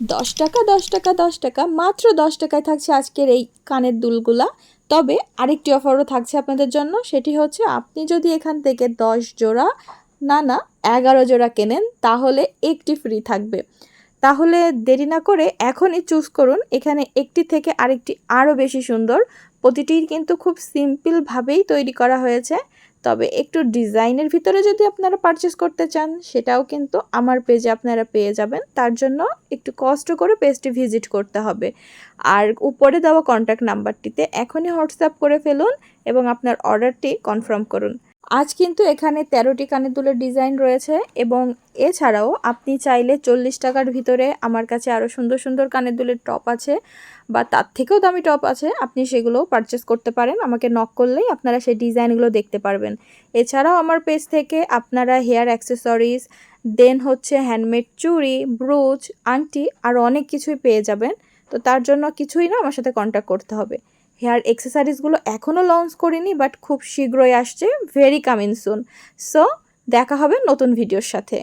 দশ টাকা দশ টাকা দশ টাকা, মাত্র দশ টাকায় থাকছে আজকের এই কানের দুলগুলা। তবে আরেকটি অফারও থাকছে আপনাদের জন্য, সেটি হচ্ছে আপনি যদি এখান থেকে দশ জোড়া না না এগারো জোড়া কেনেন, তাহলে একটি ফ্রি থাকবে। তাহলে দেরি না করে এখনই চুজ করুন, এখানে একটি থেকে আরেকটি আরও বেশি সুন্দর। প্রতিটি কিন্তু খুব সিম্পলভাবেই তৈরি করা হয়েছে। তবে একটু ডিজাইনের ভিতরে যদি আপনারা পারচেস করতে চান, সেটাও কিন্তু আমার পেজে আপনারা পেয়ে যাবেন। তার জন্য একটু কষ্ট করে পেজটি ভিজিট করতে হবে। আর উপরে দেওয়া কন্ট্যাক্ট নাম্বারটিতে এখনই হোয়াটসঅ্যাপ করে ফেলুন এবং আপনার অর্ডারটি কনফার্ম করুন। আজ কিন্তু এখানে তেরোটি কানের দুলের ডিজাইন রয়েছে এবং এছাড়াও আপনি চাইলে চল্লিশ টাকার ভিতরে আমার কাছে আরও সুন্দর সুন্দর কানের দুলের টপ আছে বা তার থেকেও দামি টপ আছে, আপনি সেগুলোও পারচেস করতে পারেন। আমাকে নক করলেই আপনারা সেই ডিজাইনগুলো দেখতে পারবেন। এছাড়াও আমার পেজ থেকে আপনারা হেয়ার অ্যাক্সেসরিজ দেন হচ্ছে হ্যান্ডমেড চুড়ি ব্রুচ আংটি আরও অনেক কিছুই পেয়ে যাবেন। তো তার জন্য কিছুই না, আমার সাথে কন্ট্যাক্ট করতে হবে। হেয়ার এক্সেসারিজগুলো এখনও লঞ্চ করিনি বাট খুব শীঘ্রই আসছে ভেরি কামিং সুন সো দেখা হবে নতুন ভিডিওর সাথে।